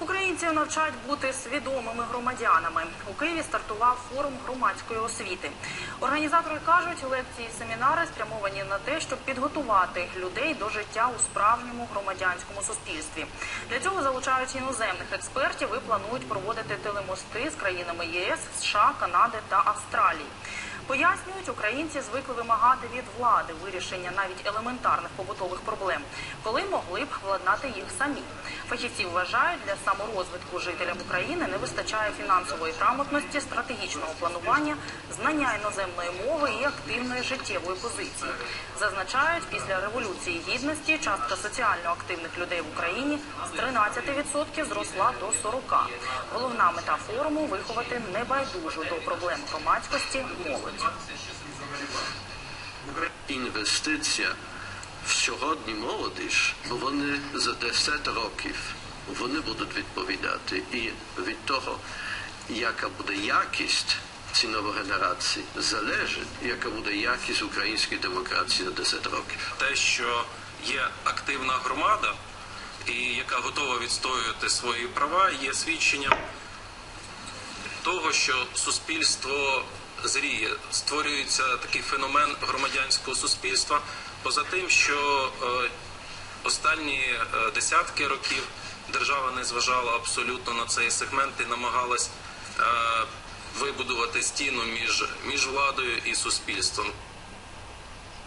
Українців навчають бути свідомими громадянами. У Києві стартував форум громадської освіти. Організатори кажуть, лекції і семінари спрямовані на те, щоб підготувати людей до життя у справжньому громадянському суспільстві. Для цього залучають іноземних експертів і планують проводити телемости з країнами ЄС, США, Канади та Австралії. Пояснюють, українці звикли вимагати від влади вирішення навіть елементарних побутових проблем, коли могли б владнати їх самі. Фахівці вважають, для саморозвитку жителям України не вистачає фінансової грамотності, стратегічного планування, знання іноземної мови і активної життєвої позиції. Зазначають, після революції гідності частка соціально активних людей в Україні з 13% зросла до 40%. Головна мета форуму виховати небайдужу до проблем громадськості молодь. Інвестиція в сьогодні молодіж, бо вони за 10 років вони будуть відповідати. І від того, яка буде якість цієї нової генерації, залежить, яка буде якість української демократії за 10 років. те, що є активна громада, і яка готова відстоювати свої права, є свідченням того, що суспільство зріє, створюється такий феномен громадянського суспільства. Поза тим, що е, останні е, десятки років держава не зважала абсолютно на цей сегмент і намагалась е, вибудувати стіну між, між владою і суспільством.